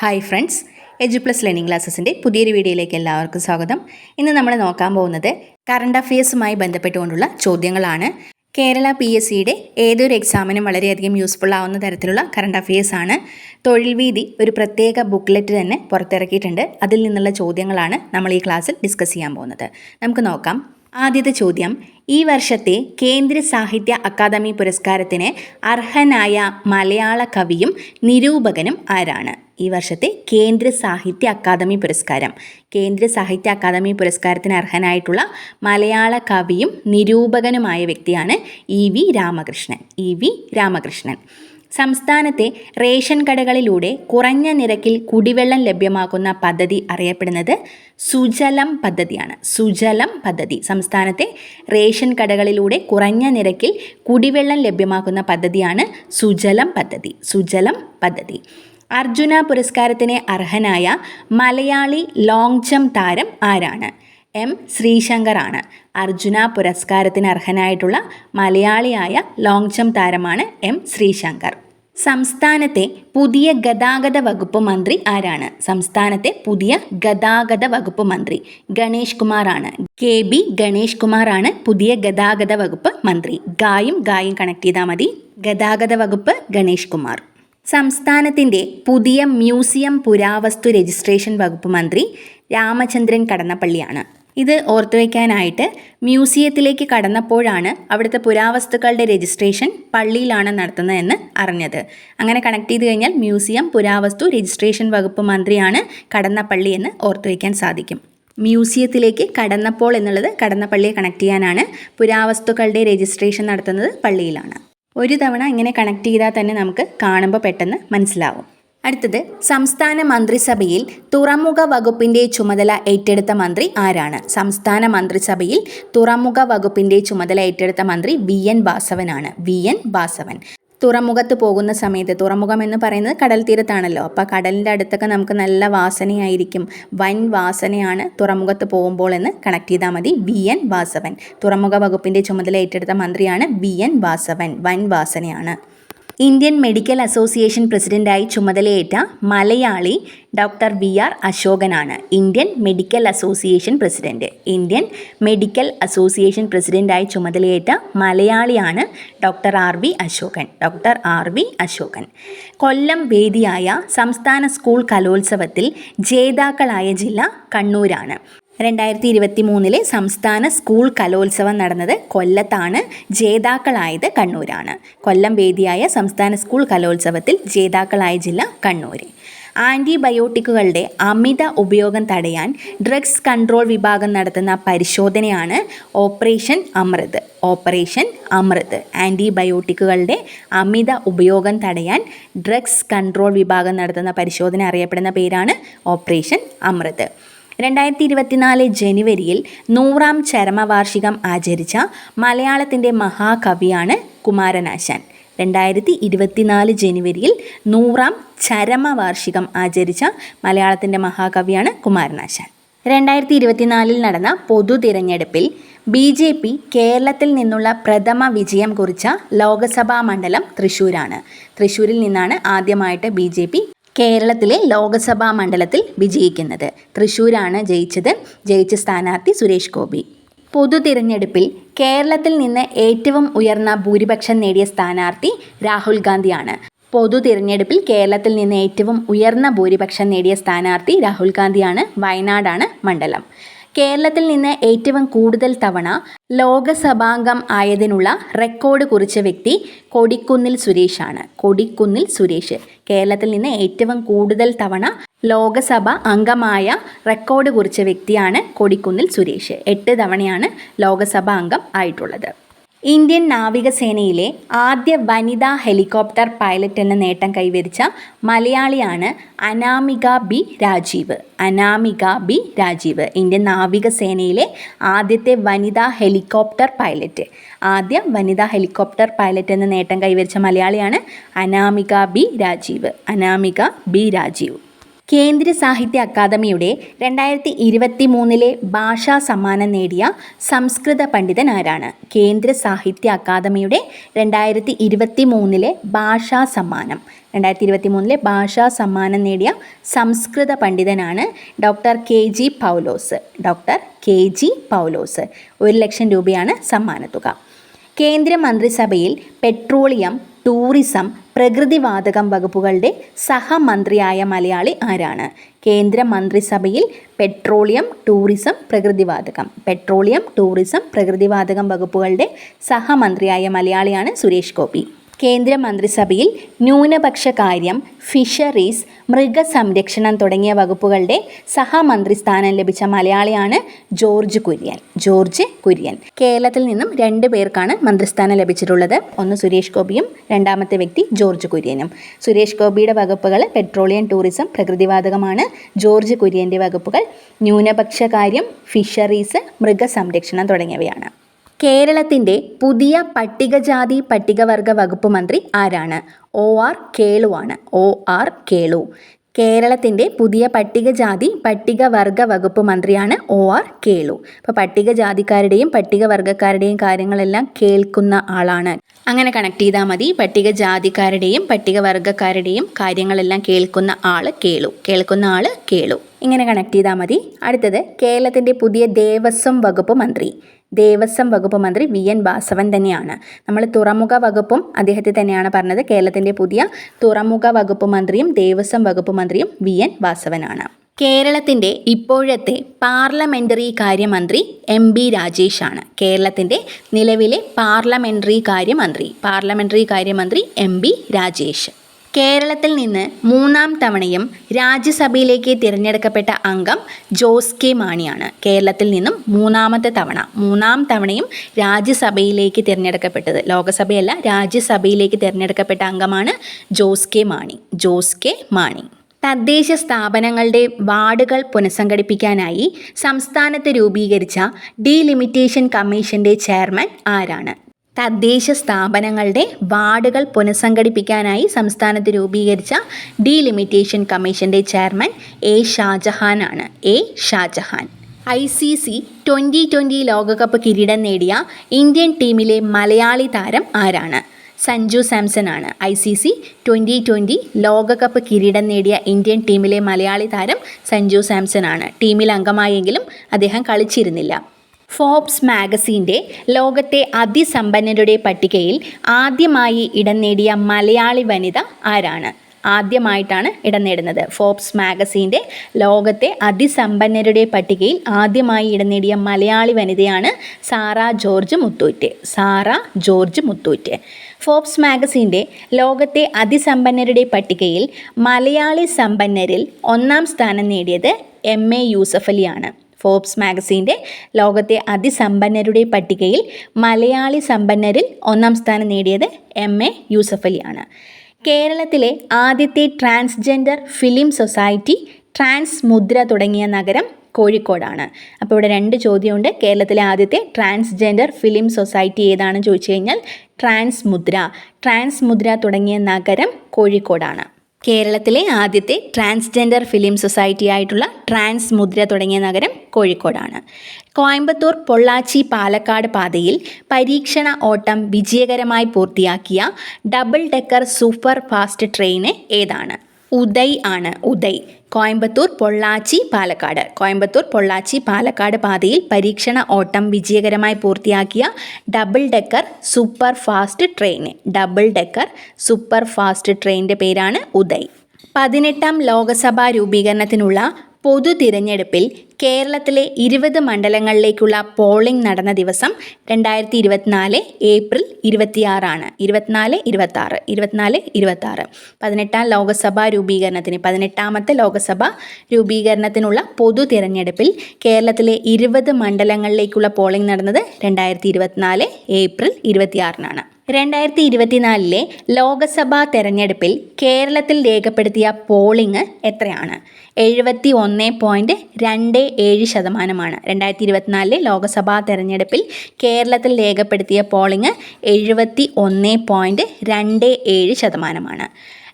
Hi friends Edu plus learning ക്ലാസ്സസിന്റെ പുതിയൊരു വീഡിയോയിലേക്ക് എല്ലാവർക്കും സ്വാഗതം. ഇന്ന് നമ്മൾ നോക്കാൻ പോകുന്നത് കറണ്ട് അഫയേഴ്സുമായി ബന്ധപ്പെട്ടുകൊണ്ടുള്ള ചോദ്യങ്ങളാണ്. കേരള പി എസ് സിയുടെ ഏതൊരു എക്സാമിനും വളരെയധികം യൂസ്ഫുൾ ആവുന്ന തരത്തിലുള്ള കറണ്ട് അഫയേഴ്സ് ആണ്. തൊഴിൽ വീതി ഒരു പ്രത്യേക ബുക്ക്ലെറ്റ് തന്നെ പുറത്തിറക്കിയിട്ടുണ്ട്. അതിൽ നിന്നുള്ള ചോദ്യങ്ങളാണ് നമ്മൾ ഈ ക്ലാസ്സിൽ ഡിസ്കസ് ചെയ്യാൻ പോകുന്നത്. നമുക്ക് നോക്കാം. ആദ്യത്തെ ചോദ്യം ഈ വർഷത്തെ കേന്ദ്ര സാഹിത്യ അക്കാദമി പുരസ്കാരത്തിന് അർഹനായ മലയാള കവിയും നിരൂപകനും ആരാണ്? ഈ വർഷത്തെ കേന്ദ്ര സാഹിത്യ അക്കാദമി പുരസ്കാരം. കേന്ദ്ര സാഹിത്യ അക്കാദമി പുരസ്കാരത്തിന് അർഹനായിട്ടുള്ള മലയാള കവിയും നിരൂപകനുമായ വ്യക്തിയാണ് E V Ramakrishnan. E V Ramakrishnan. സംസ്ഥാനത്തെ റേഷൻ കടകളിലൂടെ കുറഞ്ഞ നിരക്കിൽ കുടിവെള്ളം ലഭ്യമാക്കുന്ന പദ്ധതി അറിയപ്പെടുന്നത് സുജലം പദ്ധതിയാണ്. സുജലം പദ്ധതി. സംസ്ഥാനത്തെ റേഷൻ കടകളിലൂടെ കുറഞ്ഞ നിരക്കിൽ കുടിവെള്ളം ലഭ്യമാക്കുന്ന പദ്ധതിയാണ് സുജലം പദ്ധതി. സുജലം പദ്ധതി. അർജുന പുരസ്കാരത്തിന് അർഹനായ മലയാളി ലോങ് ജംപ് താരം ആരാണ്? എം ശ്രീശങ്കറാണ്. അർജുന പുരസ്കാരത്തിന് അർഹനായിട്ടുള്ള മലയാളിയായ ലോങ് ജംപ് താരമാണ് എം ശ്രീശങ്കർ. സംസ്ഥാനത്തെ പുതിയ ഗതാഗത വകുപ്പ് മന്ത്രി ആരാണ്? സംസ്ഥാനത്തെ പുതിയ ഗതാഗത വകുപ്പ് മന്ത്രി ഗണേഷ് കുമാറാണ്. കെ ബി ഗണേഷ് കുമാറാണ് പുതിയ ഗതാഗത വകുപ്പ് മന്ത്രി. ഗായും ഗായും കണക്ട് ചെയ്താൽ മതി. ഗതാഗത വകുപ്പ് ഗണേഷ് കുമാർ. സംസ്ഥാനത്തിന്റെ പുതിയ മ്യൂസിയം പുരാവസ്തു രജിസ്ട്രേഷൻ വകുപ്പ് മന്ത്രി രാമചന്ദ്രൻ കടന്നപ്പള്ളിയാണ്. ഇത് ഓർത്തു വയ്ക്കാനായിട്ട് മ്യൂസിയത്തിലേക്ക് കടന്നപ്പോഴാണ് അവിടുത്തെ പുരാവസ്തുക്കളുടെ രജിസ്ട്രേഷൻ പള്ളിയിലാണ് നടത്തുന്നതെന്ന് അറിഞ്ഞത്. അങ്ങനെ കണക്ട് ചെയ്ത് കഴിഞ്ഞാൽ മ്യൂസിയം പുരാവസ്തു രജിസ്ട്രേഷൻ വകുപ്പ് മന്ത്രിയാണ് കടന്നപ്പള്ളി എന്ന് ഓർത്തു വയ്ക്കാൻ സാധിക്കും. മ്യൂസിയത്തിലേക്ക് കടന്നപ്പോൾ എന്നുള്ളത് കടന്നപ്പള്ളിയെ കണക്ട് ചെയ്യാനാണ് പുരാവസ്തുക്കളുടെ രജിസ്ട്രേഷൻ നടത്തുന്നത് പള്ളിയിലാണ്. ഒരു തവണ ഇങ്ങനെ കണക്ട് ചെയ്താൽ തന്നെ നമുക്ക് കാണുമ്പോൾ പെട്ടെന്ന് മനസ്സിലാവും. അടുത്തത് സംസ്ഥാന മന്ത്രിസഭയിൽ തുറമുഖ വകുപ്പിന്റെ ചുമതല ഏറ്റെടുത്ത മന്ത്രി ആരാണ്? സംസ്ഥാന മന്ത്രിസഭയിൽ തുറമുഖ വകുപ്പിന്റെ ചുമതല ഏറ്റെടുത്ത മന്ത്രി V N വാസവനാണ്. V N Vasavan. തുറമുഖത്ത് പോകുന്ന സമയത്ത് തുറമുഖം എന്ന് പറയുന്നത് കടൽ തീരത്താണല്ലോ. അപ്പോൾ കടലിന്റെ അടുത്തൊക്കെ നമുക്ക് നല്ല വാസനയായിരിക്കും. വൻ വാസനയാണ് തുറമുഖത്ത് പോകുമ്പോൾ എന്ന് കണക്ട് ചെയ്താൽ മതി. B N Vasavan. തുറമുഖ വകുപ്പിന്റെ ചുമതല ഏറ്റെടുത്ത മന്ത്രിയാണ് ബി എൻ വാസവൻ. വൻ വാസനയാണ്. ഇന്ത്യൻ മെഡിക്കൽ അസോസിയേഷൻ പ്രസിഡന്റായി ചുമതലയേറ്റ മലയാളി doctor V R അശോകനാണ് Indian medical association president. Indian medical association പ്രസിഡന്റായി ചുമതലയേറ്റ മലയാളിയാണ് doctor R V Ashokan. Doctor R V Ashokan. Kollam വേദിയായ സംസ്ഥാന സ്കൂൾ കലോത്സവത്തിൽ ജേതാക്കളായ ജില്ല കണ്ണൂരാണ്. രണ്ടായിരത്തി ഇരുപത്തി മൂന്നിലെ സംസ്ഥാന സ്കൂൾ കലോത്സവം നടന്നത് കൊല്ലത്താണ്. ജേതാക്കളായത് കണ്ണൂരാണ്. കൊല്ലം വേദിയായ സംസ്ഥാന സ്കൂൾ കലോത്സവത്തിൽ ജേതാക്കളായ ജില്ല കണ്ണൂർ ആന്റിബയോട്ടിക്കുകളുടെ അമിത ഉപയോഗം തടയാൻ ഡ്രഗ്സ് കൺട്രോൾ വിഭാഗം നടത്തുന്ന പരിശോധനയാണ് ഓപ്പറേഷൻ അമൃത്. ഓപ്പറേഷൻ അമൃത്. ആന്റിബയോട്ടിക്കുകളുടെ അമിത ഉപയോഗം തടയാൻ ഡ്രഗ്സ് കൺട്രോൾ വിഭാഗം നടത്തുന്ന പരിശോധന അറിയപ്പെടുന്ന പേരാണ് ഓപ്പറേഷൻ അമൃത്. രണ്ടായിരത്തി ഇരുപത്തിനാല് ജനുവരിയിൽ നൂറാം ചരമവാർഷികം ആചരിച്ച മലയാളത്തിന്റെ മഹാകവിയാണ് കുമാരനാശാൻ. രണ്ടായിരത്തി ഇരുപത്തിനാല് ജനുവരിയിൽ നൂറാം ചരമവാർഷികം ആചരിച്ച മലയാളത്തിന്റെ മഹാകവിയാണ് കുമാരനാശാൻ. രണ്ടായിരത്തി ഇരുപത്തിനാലിൽ നടന്ന പൊതു തിരഞ്ഞെടുപ്പിൽ ബി ജെ പി കേരളത്തിൽ നിന്നുള്ള പ്രഥമ വിജയം കുറിച്ച ലോകസഭാ മണ്ഡലം തൃശ്ശൂരാണ് തൃശ്ശൂരിൽ നിന്നാണ് ആദ്യമായിട്ട് ബി ജെ പി കേരളത്തിലെ ലോക്സഭാ മണ്ഡലത്തിൽ വിജയിക്കുന്നത്. തൃശ്ശൂരാണ് ജയിച്ചത്. ജയിച്ച സ്ഥാനാർത്ഥി സുരേഷ് ഗോപി. പൊതു തിരഞ്ഞെടുപ്പിൽ കേരളത്തിൽ നിന്ന് ഏറ്റവും ഉയർന്ന ഭൂരിപക്ഷം നേടിയ സ്ഥാനാർത്ഥി രാഹുൽ ഗാന്ധിയാണ്. പൊതു തിരഞ്ഞെടുപ്പിൽ കേരളത്തിൽ നിന്ന് ഏറ്റവും ഉയർന്ന ഭൂരിപക്ഷം നേടിയ സ്ഥാനാർത്ഥി രാഹുൽ ഗാന്ധിയാണ്. വയനാടാണ് മണ്ഡലം. കേരളത്തിൽ നിന്ന് ഏറ്റവും കൂടുതൽ തവണ ലോകസഭാംഗം ആയതിനുള്ള റെക്കോർഡ് കുറിച്ച വ്യക്തി കൊടിക്കുന്നിൽ സുരേഷാണ്. കൊടിക്കുന്നിൽ സുരേഷ്. കേരളത്തിൽ നിന്ന് ഏറ്റവും കൂടുതൽ തവണ ലോകസഭ അംഗമായ റെക്കോർഡ് കുറിച്ച വ്യക്തിയാണ് കൊടിക്കുന്നിൽ സുരേഷ്. എട്ട് തവണയാണ് ലോകസഭ അംഗം ആയിട്ടുള്ളത്. ഇന്ത്യൻ നാവികസേനയിലെ ആദ്യ വനിതാ ഹെലികോപ്റ്റർ പൈലറ്റ് എന്ന നേട്ടം കൈവരിച്ച മലയാളിയാണ് Anamika B Rajeev. Anamika B Rajeev Indian നാവികസേനയിലെ ആദ്യത്തെ വനിതാ ഹെലികോപ്റ്റർ പൈലറ്റ്. ആദ്യ വനിതാ ഹെലികോപ്റ്റർ പൈലറ്റ് എന്ന നേട്ടം കൈവരിച്ച മലയാളിയാണ് അനാമിക ബി രാജീവ്. അനാമിക ബി രാജീവ്. കേന്ദ്ര സാഹിത്യ അക്കാദമിയുടെ രണ്ടായിരത്തി ഇരുപത്തി മൂന്നിലെ ഭാഷാ സമ്മാനം നേടിയ സംസ്കൃത പണ്ഡിതൻ ആരാണ്? കേന്ദ്ര സാഹിത്യ അക്കാദമിയുടെ രണ്ടായിരത്തി ഇരുപത്തി മൂന്നിലെ ഭാഷാ സമ്മാനം. രണ്ടായിരത്തി ഇരുപത്തി മൂന്നിലെ ഭാഷാ സമ്മാനം നേടിയ സംസ്കൃത പണ്ഡിതനാണ് doctor K G Paulose. Doctor K G Paulose. ഒരു ലക്ഷം രൂപയാണ് സമ്മാനത്തുക. കേന്ദ്ര മന്ത്രിസഭയിൽ പെട്രോളിയം ടൂറിസം പ്രകൃതിവാതകം വകുപ്പുകളുടെ സഹമന്ത്രിയായ മലയാളി ആരാണ്? കേന്ദ്ര മന്ത്രിസഭയിൽ പെട്രോളിയം ടൂറിസം പ്രകൃതിവാതകം. പെട്രോളിയം ടൂറിസം പ്രകൃതിവാതകം വകുപ്പുകളുടെ സഹമന്ത്രിയായ മലയാളിയാണ് സുരേഷ് ഗോപി. കേന്ദ്ര മന്ത്രിസഭയിൽ ന്യൂനപക്ഷ കാര്യം ഫിഷറീസ് മൃഗസംരക്ഷണം തുടങ്ങിയ വകുപ്പുകളുടെ സഹമന്ത്രി സ്ഥാനം ലഭിച്ച മലയാളിയാണ് ജോർജ് കുര്യൻ. ജോർജ് കുര്യൻ. കേരളത്തിൽ നിന്നും രണ്ട് പേർക്കാണ് മന്ത്രിസ്ഥാനം ലഭിച്ചിട്ടുള്ളത്. ഒന്ന് സുരേഷ് ഗോപിയും രണ്ടാമത്തെ വ്യക്തി ജോർജ് കുര്യനും. സുരേഷ് ഗോപിയുടെ വകുപ്പുകൾ പെട്രോളിയം ടൂറിസം പ്രകൃതിവാതകമാണ്. ജോർജ് കുര്യന്റെ വകുപ്പുകൾ ന്യൂനപക്ഷ കാര്യം ഫിഷറീസ് മൃഗസംരക്ഷണം തുടങ്ങിയവയാണ്. കേരളത്തിന്റെ പുതിയ പട്ടികജാതി പട്ടികവർഗ വകുപ്പ് മന്ത്രി ആരാണ്? ഒ ആർ കേളുവാണ് ഒ ആർ കേളു. കേരളത്തിന്റെ പുതിയ പട്ടികജാതി പട്ടികവർഗ വകുപ്പ് മന്ത്രിയാണ് ഒ ആർ കേളു. അപ്പോൾ പട്ടികജാതിക്കാരുടെയും പട്ടികവർഗക്കാരുടെയും കാര്യങ്ങളെല്ലാം കേൾക്കുന്ന ആളാണ്. അങ്ങനെ കണക്ട് ചെയ്താൽ മതി. പട്ടികജാതിക്കാരുടെയും പട്ടികവർഗക്കാരുടെയും കാര്യങ്ങളെല്ലാം കേൾക്കുന്ന ആൾ കേളു. കേൾക്കുന്ന ആൾ കേളു. ഇങ്ങനെ കണക്ട് ചെയ്താൽ മതി. അടുത്തത് കേരളത്തിന്റെ പുതിയ ദേവസ്വം വകുപ്പ് മന്ത്രി. ദേവസ്വം വകുപ്പ് മന്ത്രി വി എൻ വാസവൻ തന്നെയാണ്. നമ്മൾ തുറമുഖ വകുപ്പും അദ്ദേഹത്തെ തന്നെയാണ് പറഞ്ഞത്. കേരളത്തിന്റെ പുതിയ തുറമുഖ വകുപ്പ് മന്ത്രിയും ദേവസ്വം വകുപ്പ് മന്ത്രിയും വി എൻ വാസവനാണ്. കേരളത്തിന്റെ ഇപ്പോഴത്തെ പാർലമെന്ററി കാര്യമന്ത്രി എം ബി രാജേഷാണ്. കേരളത്തിന്റെ നിലവിലെ പാർലമെന്ററി കാര്യമന്ത്രി പാർലമെന്ററി കാര്യമന്ത്രി എം ബി രാജേഷ്. കേരളത്തിൽ നിന്ന് മൂന്നാം തവണയും രാജ്യസഭയിലേക്ക് തിരഞ്ഞെടുക്കപ്പെട്ട അംഗം ജോസ് കെ മാണിയാണ്. കേരളത്തിൽ നിന്നും മൂന്നാമത്തെ തവണ മൂന്നാം തവണയും രാജ്യസഭയിലേക്ക് തിരഞ്ഞെടുക്കപ്പെട്ടത്. ലോകസഭയല്ല രാജ്യസഭയിലേക്ക് തിരഞ്ഞെടുക്കപ്പെട്ട അംഗമാണ് ജോസ് കെ മാണി. ജോസ് കെ മാണി. തദ്ദേശ സ്ഥാപനങ്ങളുടെ വാർഡുകൾ പുനഃസംഘടിപ്പിക്കാനായി സംസ്ഥാനത്ത് രൂപീകരിച്ച ഡീലിമിറ്റേഷൻ കമ്മീഷന്റെ ചെയർമാൻ ആരാണ്? തദ്ദേശ സ്ഥാപനങ്ങളുടെ വാർഡുകൾ പുനഃസംഘടിപ്പിക്കാനായി സംസ്ഥാനത്ത് രൂപീകരിച്ച ഡീലിമിറ്റേഷൻ കമ്മീഷന്റെ chairman A ഷാജഹാനാണ് A Shajahan. I C C twenty twenty ലോകകപ്പ് കിരീടം നേടിയ ഇന്ത്യൻ ടീമിലെ മലയാളി താരം ആരാണ്? സഞ്ജു സാംസൺ ആണ്. I C C twenty twenty ലോകകപ്പ് കിരീടം നേടിയ ഇന്ത്യൻ ടീമിലെ മലയാളി താരം സഞ്ജു സാംസൺ ആണ്. ടീമിൽ അംഗമായെങ്കിലും അദ്ദേഹം കളിച്ചിരുന്നില്ല. ഫോബ്സ് മാഗസീന്റെ ലോകത്തെ അതിസമ്പന്നരുടെ പട്ടികയിൽ ആദ്യമായി ഇടം നേടിയ മലയാളി വനിത ആരാണ്? ആദ്യമായിട്ടാണ് ഇടം നേടുന്നത്. ഫോബ്സ് മാഗസീന്റെ ലോകത്തെ അതിസമ്പന്നരുടെ പട്ടികയിൽ ആദ്യമായി ഇടം നേടിയ മലയാളി വനിതയാണ് സാറ ജോർജ് മുത്തൂറ്റ്. സാറ ജോർജ് മുത്തൂറ്റ്. ഫോബ്സ് മാഗസീന്റെ ലോകത്തെ അതിസമ്പന്നരുടെ പട്ടികയിൽ മലയാളി സമ്പന്നരിൽ ഒന്നാം സ്ഥാനം നേടിയത് എം എ യൂസഫലിയാണ് ഫോബ്സ് മാഗസീന്റെ ലോകത്തെ അതിസമ്പന്നരുടെ പട്ടികയിൽ മലയാളി സമ്പന്നരിൽ ഒന്നാം സ്ഥാനം നേടിയത് എം എ യൂസഫലിയാണ് കേരളത്തിലെ ആദ്യത്തെ transgender film society trans Mudra തുടങ്ങിയ നഗരം കോഴിക്കോടാണ്. അപ്പോൾ ഇവിടെ രണ്ട് ചോദ്യമുണ്ട്. കേരളത്തിലെ ആദ്യത്തെ ട്രാൻസ്ജെൻഡർ ഫിലിം സൊസൈറ്റി ഏതാണെന്ന് ചോദിച്ചു കഴിഞ്ഞാൽ ട്രാൻസ് മുദ്ര. ട്രാൻസ് മുദ്ര തുടങ്ങിയ നഗരം കോഴിക്കോടാണ്. കേരളത്തിലെ ആദ്യത്തെ ട്രാൻസ്ജെൻഡർ ഫിലിം സൊസൈറ്റി ആയിട്ടുള്ള ട്രാൻസ് മുദ്ര തുടങ്ങിയ നഗരം കോഴിക്കോടാണ്. കോയമ്പത്തൂർ പൊള്ളാച്ചി പാലക്കാട് പാതയിൽ പരീക്ഷണ ഓട്ടം വിജയകരമായി പൂർത്തിയാക്കിയ double decker super fast train ഏതാണ്? ഉദയ് ആണ്. ഉദയ്. കോയമ്പത്തൂർ പൊള്ളാച്ചി പാലക്കാട്. കോയമ്പത്തൂർ പൊള്ളാച്ചി പാലക്കാട് പാതയിൽ പരീക്ഷണ ഓട്ടം വിജയകരമായി പൂർത്തിയാക്കിയ double decker super fast train. Double decker super fast ട്രെയിനിന്റെ പേരാണ് ഉദയ്. പതിനെട്ടാം ലോകസഭാ രൂപീകരണത്തിനുള്ള പൊതു തിരഞ്ഞെടുപ്പിൽ കേരളത്തിലെ ഇരുപത് മണ്ഡലങ്ങളിലേക്കുള്ള പോളിംഗ് നടന്ന ദിവസം രണ്ടായിരത്തി ഇരുപത്തിനാല് ഏപ്രിൽ ഇരുപത്തിയാറാണ്. ഇരുപത്തിനാല് ഇരുപത്താറ് ഇരുപത്തിനാല് ഇരുപത്താറ് പതിനെട്ടാം ലോകസഭാ രൂപീകരണത്തിന് പതിനെട്ടാമത്തെ ലോകസഭ രൂപീകരണത്തിനുള്ള പൊതു തിരഞ്ഞെടുപ്പിൽ കേരളത്തിലെ ഇരുപത് മണ്ഡലങ്ങളിലേക്കുള്ള പോളിംഗ് നടന്നത് രണ്ടായിരത്തി ഇരുപത്തിനാല് ഏപ്രിൽ ഇരുപത്തിയാറിനാണ്. രണ്ടായിരത്തി ഇരുപത്തിനാലിലെ ലോകസഭാ തെരഞ്ഞെടുപ്പിൽ കേരളത്തിൽ രേഖപ്പെടുത്തിയ പോളിംഗ് എത്രയാണ്? എഴുപത്തി ഒന്ന് പോയിന്റ് രണ്ട് ഏഴ് ശതമാനമാണ്. രണ്ടായിരത്തി ഇരുപത്തിനാലിലെ ലോകസഭാ തെരഞ്ഞെടുപ്പിൽ കേരളത്തിൽ രേഖപ്പെടുത്തിയ പോളിംഗ് എഴുപത്തി ഒന്ന് പോയിന്റ് രണ്ട് ഏഴ് ശതമാനമാണ്.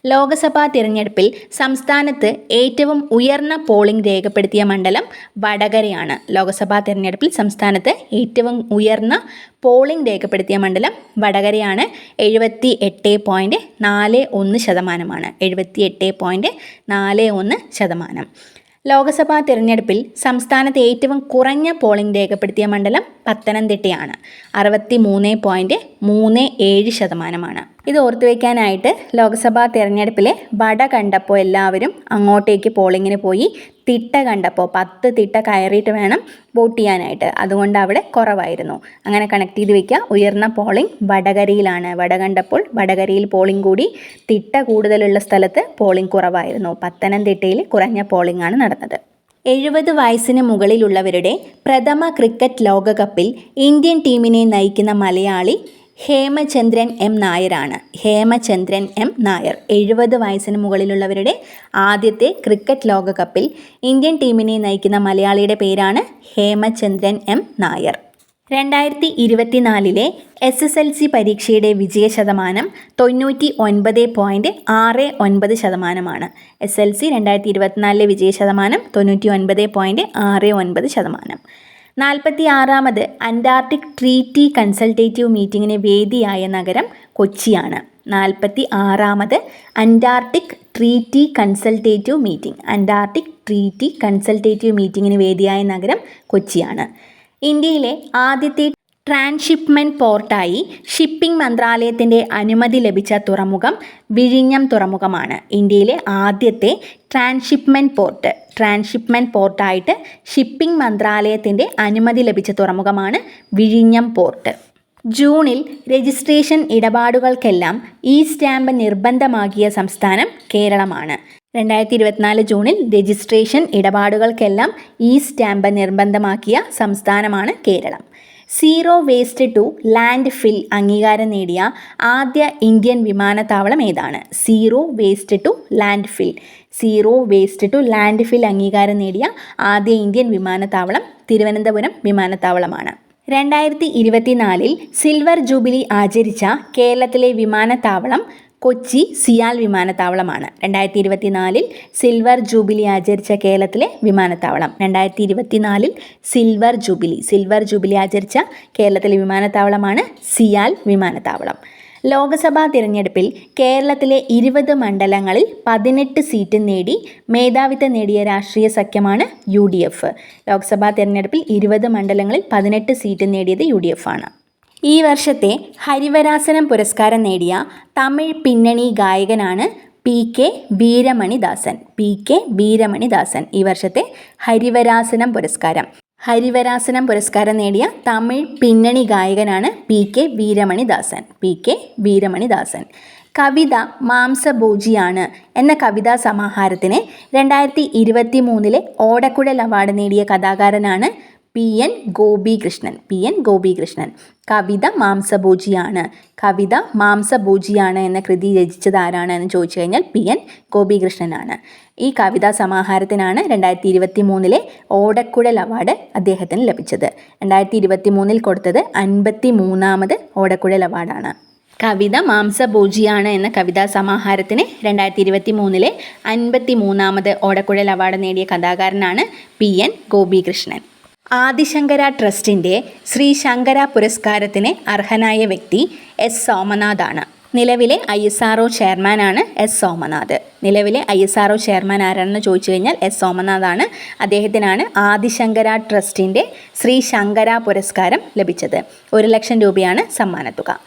ലോക്സഭാ തിരഞ്ഞെടുപ്പിൽ സംസ്ഥാനത്ത് ഏറ്റവും ഉയർന്ന പോളിംഗ് രേഖപ്പെടുത്തിയ മണ്ഡലം വടകരയാണ്. ലോക്സഭാ തിരഞ്ഞെടുപ്പിൽ സംസ്ഥാനത്ത് ഏറ്റവും ഉയർന്ന പോളിംഗ് രേഖപ്പെടുത്തിയ മണ്ഡലം വടകരയാണ്. എഴുപത്തി എട്ട് പോയിന്റ് നാല് ഒന്ന് ശതമാനമാണ്. എഴുപത്തി എട്ട് പോയിന്റ് നാല് ഒന്ന് ശതമാനം. ലോക്സഭാ തിരഞ്ഞെടുപ്പിൽ സംസ്ഥാനത്ത് ഏറ്റവും കുറഞ്ഞ പോളിംഗ് രേഖപ്പെടുത്തിയ മണ്ഡലം പത്തനംതിട്ടയാണ്. അറുപത്തി മൂന്ന് പോയിന്റ് മൂന്ന് ഏഴ് ശതമാനമാണ്. ഇത് ഓർത്തു വയ്ക്കാനായിട്ട് ലോക്സഭാ തിരഞ്ഞെടുപ്പിലെ വട കണ്ടപ്പോൾ എല്ലാവരും അങ്ങോട്ടേക്ക് പോളിങ്ങിന് പോയി തിട്ട കണ്ടപ്പോൾ പത്ത് തിട്ട കയറിയിട്ട് വേണം വോട്ട് ചെയ്യാനായിട്ട്. അതുകൊണ്ട് അവിടെ കുറവായിരുന്നു. അങ്ങനെ കണക്ട് ചെയ്ത് വെക്കുക. ഉയർന്ന പോളിംഗ് വടകരയിലാണ്. വട കണ്ടപ്പോൾ വടകരയിൽ പോളിംഗ് കൂടി തിട്ട കൂടുതലുള്ള സ്ഥലത്ത് പോളിംഗ് കുറവായിരുന്നു. പത്തനംതിട്ടയിൽ കുറഞ്ഞ പോളിംഗ് ആണ് നടന്നത്. എഴുപത് വയസ്സിന് മുകളിലുള്ളവരുടെ പ്രഥമ ക്രിക്കറ്റ് ലോകകപ്പിൽ ഇന്ത്യൻ ടീമിനെ നയിക്കുന്ന മലയാളി ഹേമചന്ദ്രൻ എം നായരാണ്. ഹേമചന്ദ്രൻ എം നായർ. എഴുപത് വയസ്സിന് മുകളിലുള്ളവരുടെ ആദ്യത്തെ ക്രിക്കറ്റ് ലോകകപ്പിൽ ഇന്ത്യൻ ടീമിനെ നയിക്കുന്ന മലയാളിയുടെ പേരാണ് ഹേമചന്ദ്രൻ എം നായർ. രണ്ടായിരത്തി ഇരുപത്തിനാലിലെ എസ് എസ് എൽ സി പരീക്ഷയുടെ വിജയ ശതമാനം തൊണ്ണൂറ്റി ഒൻപത് പോയിന്റ് ആറ് ഒൻപത് ശതമാനമാണ്. എസ് എൽ സി രണ്ടായിരത്തി ഇരുപത്തിനാലിലെ വിജയ ശതമാനം തൊണ്ണൂറ്റി ഒൻപത് പോയിന്റ് ആറ് ഒൻപത് ശതമാനം. നാൽപ്പത്തി ആറാമത് അന്റാർട്ടിക് ട്രീറ്റി കൺസൾട്ടേറ്റീവ് മീറ്റിങ്ങിന് വേദിയായ നഗരം കൊച്ചിയാണ്. നാൽപ്പത്തി ആറാമത് Antarctic treaty consultative meeting. Antarctic treaty consultative മീറ്റിങ്ങിന് വേദിയായ നഗരം കൊച്ചിയാണ്. ഇന്ത്യയിലെ ആദ്യത്തെ ട്രാൻസ്ഷിപ്മെന്റ് പോർട്ടായി ഷിപ്പിംഗ് മന്ത്രാലയത്തിന്റെ അനുമതി ലഭിച്ച തുറമുഖം വിഴിഞ്ഞം തുറമുഖമാണ്. ഇന്ത്യയിലെ ആദ്യത്തെ ട്രാൻഷിപ്മെന്റ് പോർട്ട്. ട്രാൻഷിപ്മെന്റ് പോർട്ടായിട്ട് ഷിപ്പിംഗ് മന്ത്രാലയത്തിന്റെ അനുമതി ലഭിച്ച തുറമുഖമാണ് വിഴിഞ്ഞം പോർട്ട്. ജൂണിൽ രജിസ്ട്രേഷൻ ഇടപാടുകൾക്കെല്ലാം ഇ സ്റ്റാമ്പ് നിർബന്ധമാക്കിയ സംസ്ഥാനം കേരളമാണ്. രണ്ടായിരത്തി ഇരുപത്തിനാല് ജൂണിൽ രജിസ്ട്രേഷൻ ഇടപാടുകൾക്കെല്ലാം ഇ സ്റ്റാമ്പ് നിർബന്ധമാക്കിയ സംസ്ഥാനമാണ് Keralam. Zero waste to landfill അംഗീകാരം നേടിയ ആദ്യ ഇന്ത്യൻ വിമാനത്താവളം ഏതാണ്? Zero waste to landfill zero waste to landfill അംഗീകാരം നേടിയ ആദ്യ ഇന്ത്യൻ വിമാനത്താവളം തിരുവനന്തപുരം വിമാനത്താവളമാണ്. രണ്ടായിരത്തി ഇരുപത്തിനാലിൽ സിൽവർ ജൂബിലി ആചരിച്ച കേരളത്തിലെ വിമാനത്താവളം കൊച്ചി സിയാൽ വിമാനത്താവളമാണ്. രണ്ടായിരത്തി ഇരുപത്തിനാലിൽ സിൽവർ ജൂബിലി ആചരിച്ച കേരളത്തിലെ വിമാനത്താവളം. രണ്ടായിരത്തി ഇരുപത്തിനാലിൽ സിൽവർ ജൂബിലി സിൽവർ ജൂബിലി ആചരിച്ച കേരളത്തിലെ വിമാനത്താവളമാണ് സിയാൽ വിമാനത്താവളം. ലോക്സഭാ തിരഞ്ഞെടുപ്പിൽ കേരളത്തിലെ ഇരുപത് മണ്ഡലങ്ങളിൽ പതിനെട്ട് സീറ്റ് നേടി മേധാവിത്വം നേടിയ രാഷ്ട്രീയ സഖ്യമാണ് യു ഡി എഫ്. ലോക്സഭാ തിരഞ്ഞെടുപ്പിൽ ഇരുപത് മണ്ഡലങ്ങളിൽ പതിനെട്ട് സീറ്റ് നേടിയത് യു ഡി എഫ് ആണ്. ഈ വർഷത്തെ ഹരിവരാസനം പുരസ്കാരം നേടിയ തമിഴ് പിന്നണി ഗായകനാണ് P K Veeramanidasan. P K Veeramanidasan ഈ വർഷത്തെ ഹരിവരാസനം പുരസ്കാരം. ഹരിവരാസനം പുരസ്കാരം നേടിയ തമിഴ് പിന്നണി ഗായകനാണ് P K Veeramanidasan. P K Veeramanidasan. കവിത മാംസഭോജിയാണ് എന്ന കവിതാ സമാഹാരത്തിന് രണ്ടായിരത്തി ഇരുപത്തി മൂന്നിലെ ഓടക്കുഴൽ അവാർഡ് നേടിയ കഥാകാരനാണ് P N Gopikrishnan P N Gopikrishnan. കവിത മാംസഭോജിയാണ്. കവിത മാംസഭോജിയാണ് എന്ന കൃതി രചിച്ചത് ആരാണ് എന്ന് ചോദിച്ചു കഴിഞ്ഞാൽ പി എൻ ഗോപികൃഷ്ണനാണ്. ഈ കവിതാ സമാഹാരത്തിനാണ് രണ്ടായിരത്തി ഇരുപത്തി മൂന്നിലെ ഓടക്കുഴൽ അവാർഡ് അദ്ദേഹത്തിന് ലഭിച്ചത്. രണ്ടായിരത്തി ഇരുപത്തി മൂന്നിൽ കൊടുത്തത് അൻപത്തി മൂന്നാമത് ഓടക്കുഴൽ അവാർഡാണ്. കവിത മാംസഭോജിയാണ് എന്ന കവിതാ സമാഹാരത്തിന് രണ്ടായിരത്തി ഇരുപത്തി മൂന്നിലെ അൻപത്തി മൂന്നാമത് ഓടക്കുഴൽ അവാർഡ് നേടിയ കഥാകാരനാണ് പി എൻ ഗോപികൃഷ്ണൻ. ആദിശങ്കര ട്രസ്റ്റിന്റെ ശ്രീ ശങ്കര പുരസ്കാരത്തിന് അർഹനായ വ്യക്തി എസ് സോമനാഥാണ്. നിലവിലെ ഐ എസ് ആർ ഒ ചെയർമാനാണ് എസ് സോമനാഥ്. നിലവിലെ I S R O chairman ആരാണെന്ന് ചോദിച്ചു കഴിഞ്ഞാൽ എസ് സോമനാഥാണ്. അദ്ദേഹത്തിനാണ് ആദിശങ്കര ട്രസ്റ്റിന്റെ ശ്രീ ശങ്കര പുരസ്കാരം ലഭിച്ചത്. ഒരു ലക്ഷം രൂപയാണ് സമ്മാനത്തുക.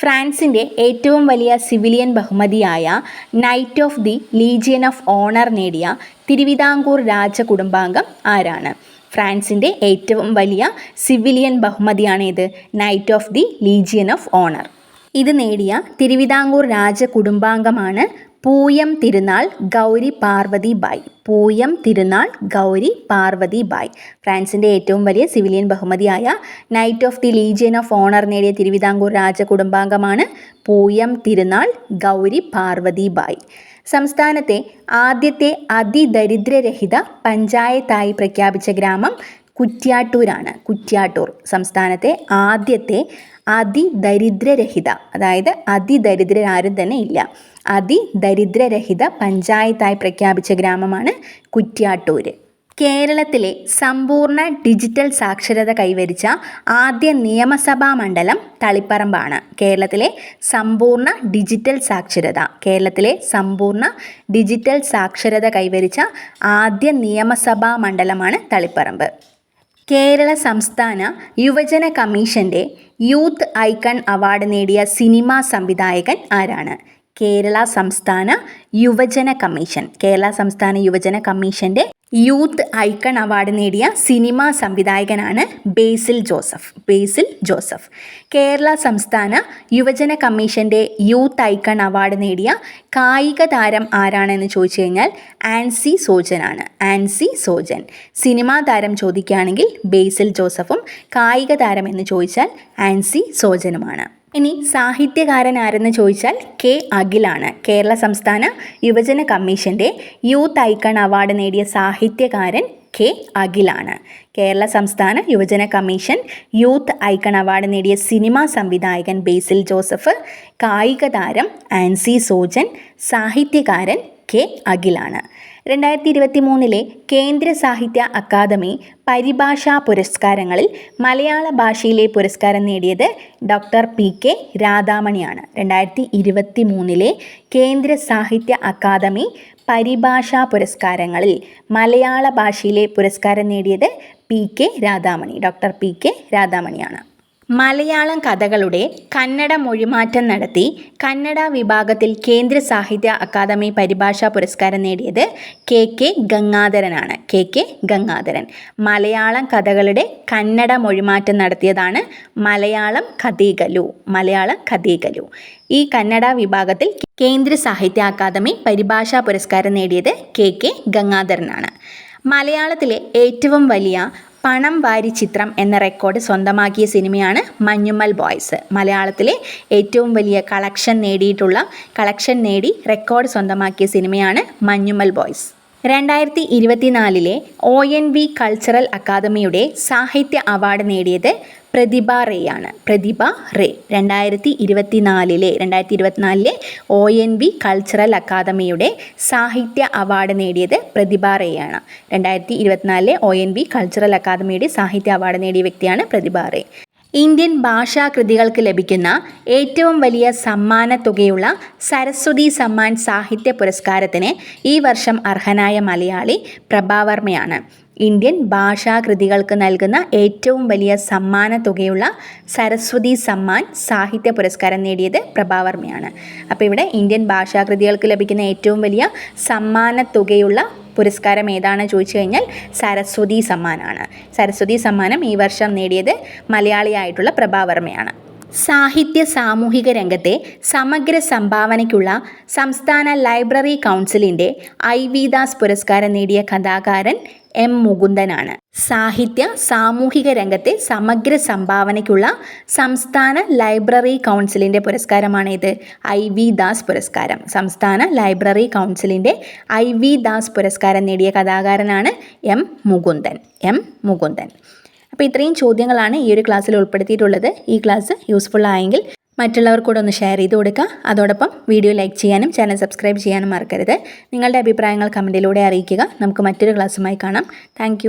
ഫ്രാൻസിന്റെ ഏറ്റവും വലിയ സിവിലിയൻ ബഹുമതിയായ knight of the Legion of Honour നേടിയ തിരുവിതാംകൂർ രാജകുടുംബാംഗം ആരാണ്? ഫ്രാൻസിന്റെ ഏറ്റവും വലിയ സിവിലിയൻ ബഹുമതിയാണ് ഇത് knight of the Legion of Honour ഇത് നേടിയ തിരുവിതാംകൂർ രാജകുടുംബാംഗമാണ് പൂയം തിരുനാൾ ഗൗരി പാർവതി ബായ്. പൂയം തിരുനാൾ ഗൗരി പാർവതി ബായ്. ഫ്രാൻസിന്റെ ഏറ്റവും വലിയ സിവിലിയൻ ബഹുമതിയായ knight of the legion of honour നേടിയ തിരുവിതാംകൂർ രാജകുടുംബാംഗമാണ് പൂയം തിരുനാൾ ഗൗരി പാർവതി ബായ്. സംസ്ഥാനത്തെ ആദ്യത്തെ അതിദരിദ്രരഹിത പഞ്ചായത്തായി പ്രഖ്യാപിച്ച ഗ്രാമം കുറ്റ്യാട്ടൂരാണ്. കുറ്റ്യാട്ടൂർ സംസ്ഥാനത്തെ ആദ്യത്തെ അതിദരിദ്രരഹിത അതായത് അതിദരിദ്രരാരും തന്നെ ഇല്ല. അതിദരിദ്രരഹിത പഞ്ചായത്തായി പ്രഖ്യാപിച്ച ഗ്രാമമാണ് കുറ്റ്യാട്ടൂര്. കേരളത്തിലെ സമ്പൂർണ ഡിജിറ്റൽ സാക്ഷരത കൈവരിച്ച ആദ്യ നിയമസഭാ മണ്ഡലം തളിപ്പറമ്പാണ്. കേരളത്തിലെ സമ്പൂർണ ഡിജിറ്റൽ സാക്ഷരത കേരളത്തിലെ സമ്പൂർണ ഡിജിറ്റൽ സാക്ഷരത കൈവരിച്ച ആദ്യ നിയമസഭാ മണ്ഡലമാണ് തളിപ്പറമ്പ്. കേരള സംസ്ഥാന യുവജന കമ്മീഷന്റെ യൂത്ത് ഐക്കൺ അവാർഡ് നേടിയ സിനിമാ സംവിധായകൻ ആരാണ്? കേരള സംസ്ഥാന യുവജന കമ്മീഷൻ. കേരള സംസ്ഥാന യുവജന കമ്മീഷന്റെ യൂത്ത് ഐക്കൺ അവാർഡ് നേടിയ സിനിമാ സംവിധായകനാണ് ബേസിൽ ജോസഫ്. ബേസിൽ ജോസഫ്. കേരള സംസ്ഥാന യുവജന കമ്മീഷന്റെ യൂത്ത് ഐക്കൺ അവാർഡ് നേടിയ കായിക താരം ആരാണെന്ന് ചോദിച്ചു കഴിഞ്ഞാൽ ആൻസി സോജനാണ്. ആൻസി സോജൻ. സിനിമാ താരം ചോദിക്കുകയാണെങ്കിൽ ബേസിൽ ജോസഫും കായിക താരം എന്ന് ചോദിച്ചാൽ ആൻസി സോജനുമാണ്. ഇനി സാഹിത്യകാരൻ ആരെന്ന് ചോദിച്ചാൽ കെ അഖിലാണ്. കേരള സംസ്ഥാന യുവജന കമ്മീഷന്റെ യൂത്ത് ഐക്കൺ അവാർഡ് നേടിയ സാഹിത്യകാരൻ കെ അഖിലാണ്. കേരള സംസ്ഥാന യുവജന കമ്മീഷൻ യൂത്ത് ഐക്കൺ അവാർഡ് നേടിയ സിനിമാ സംവിധായകൻ ബേസിൽ ജോസഫ് കായിക താരം ആൻസി സോജൻ സാഹിത്യകാരൻ കെ അഖിലാണ്. രണ്ടായിരത്തി ഇരുപത്തി മൂന്നിലെ കേന്ദ്ര സാഹിത്യ അക്കാദമി പരിഭാഷാ പുരസ്കാരങ്ങളിൽ മലയാള ഭാഷയിലെ പുരസ്കാരം നേടിയത് ഡോക്ടർ പി കെ രാധാമണിയാണ്. രണ്ടായിരത്തി ഇരുപത്തി മൂന്നിലെ കേന്ദ്ര സാഹിത്യ അക്കാദമി പരിഭാഷാ പുരസ്കാരങ്ങളിൽ മലയാള ഭാഷയിലെ പുരസ്കാരം നേടിയത് P K Radhamani doctor P K രാധാമണിയാണ്. Malayalam കഥകളുടെ കന്നഡ മൊഴിമാറ്റം നടത്തി കന്നഡ വിഭാഗത്തിൽ കേന്ദ്ര സാഹിത്യ അക്കാദമി പരിഭാഷാ പുരസ്കാരം നേടിയത് K K ഗംഗാധരനാണ്. K K Gangadharan. Malayalam കഥകളുടെ കന്നഡ മൊഴിമാറ്റം നടത്തിയതാണ് മലയാളം കഥീകലു മലയാളം കഥീകലു ഈ കന്നഡ വിഭാഗത്തിൽ കേന്ദ്ര സാഹിത്യ അക്കാദമി പരിഭാഷാ പുരസ്കാരം നേടിയത് കെ കെ ഗംഗാധരനാണ്. മലയാളത്തിലെ ഏറ്റവും വലിയ പണം വാരി ചിത്രം എന്ന റെക്കോർഡ് സ്വന്തമാക്കിയ സിനിമയാണ് മഞ്ഞുമ്മൽ ബോയ്സ്. മലയാളത്തിലെ ഏറ്റവും വലിയ കളക്ഷൻ നേടിയിട്ടുള്ള കളക്ഷൻ നേടി റെക്കോർഡ് സ്വന്തമാക്കിയ സിനിമയാണ് മഞ്ഞുമ്മൽ ബോയ്സ്. രണ്ടായിരത്തി ഇരുപത്തിനാലിലെ ഒ എൻ വി കൾച്ചറൽ അക്കാദമിയുടെ സാഹിത്യ അവാർഡ് നേടിയത് പ്രതിഭ റേ ആണ് പ്രതിഭ റേ. രണ്ടായിരത്തി ഇരുപത്തിനാലിലെ രണ്ടായിരത്തി ഇരുപത്തിനാലിലെ ഒ എൻ വി കൾച്ചറൽ അക്കാദമിയുടെ സാഹിത്യ അവാർഡ് നേടിയത് പ്രതിഭ റേ ആണ് രണ്ടായിരത്തി ഇരുപത്തിനാലിലെ ഒ എൻ വി കൾച്ചറൽ അക്കാദമിയുടെ സാഹിത്യ അവാർഡ് നേടിയ വ്യക്തിയാണ് പ്രതിഭ റേ. ഇന്ത്യൻ ഭാഷാകൃതികൾക്ക് ലഭിക്കുന്ന ഏറ്റവും വലിയ സമ്മാന തുകയുള്ള സരസ്വതി സമ്മാൻ സാഹിത്യ പുരസ്കാരത്തിന് ഈ വർഷം അർഹനായ മലയാളി പ്രഭാവർമ്മയാണ്. ഇന്ത്യൻ ഭാഷാകൃതികൾക്ക് നൽകുന്ന ഏറ്റവും വലിയ സമ്മാന തുകയുള്ള സരസ്വതി സമ്മാൻ സാഹിത്യ പുരസ്കാരം നേടിയത് പ്രഭാവർമ്മയാണ്. അപ്പോൾ ഇവിടെ ഇന്ത്യൻ ഭാഷാകൃതികൾക്ക് ലഭിക്കുന്ന ഏറ്റവും വലിയ സമ്മാന തുകയുള്ള പുരസ്കാരം ഏതാണ് ചോദിച്ചു കഴിഞ്ഞാൽ സരസ്വതി സമ്മാനാണ്. സരസ്വതി സമ്മാനം ഈ വർഷം നേടിയത് മലയാളിയായിട്ടുള്ള പ്രഭാവർമ്മയാണ്. സാഹിത്യ സാമൂഹിക രംഗത്തെ സമഗ്ര സംഭാവനയ്ക്കുള്ള സംസ്ഥാന ലൈബ്രറി കൗൺസിലിന്റെ ഐ വി ദാസ് പുരസ്കാരം നേടിയ കഥാകാരൻ എം മുകുന്ദനാണ്. സാഹിത്യ സാമൂഹിക രംഗത്തെ സമഗ്ര സംഭാവനയ്ക്കുള്ള സംസ്ഥാന ലൈബ്രറി കൗൺസിലിന്റെ പുരസ്കാരമാണ് ഇത് ഐ വി ദാസ് പുരസ്കാരം. സംസ്ഥാന ലൈബ്രറി കൗൺസിലിന്റെ ഐ വി ദാസ് പുരസ്കാരം നേടിയ കഥാകാരനാണ് എം മുകുന്ദൻ. എം മുകുന്ദൻ. അപ്പോൾ ഇത്രയും ചോദ്യങ്ങളാണ് ഈ ഒരു ക്ലാസ്സിൽ ഉൾപ്പെടുത്തിയിട്ടുള്ളത്. ഈ ക്ലാസ് യൂസ്ഫുൾ ആയെങ്കിൽ മറ്റുള്ളവർ കൂടെ ഒന്ന് ഷെയർ ചെയ്ത് കൊടുക്കുക. അതോടൊപ്പം വീഡിയോ ലൈക്ക് ചെയ്യാനും ചാനൽ സബ്സ്ക്രൈബ് ചെയ്യാനും മറക്കരുത്. നിങ്ങളുടെ അഭിപ്രായങ്ങൾ കമന്റിലൂടെ അറിയിക്കുക. നമുക്ക് മറ്റൊരു ക്ലാസ്സുമായി കാണാം. താങ്ക്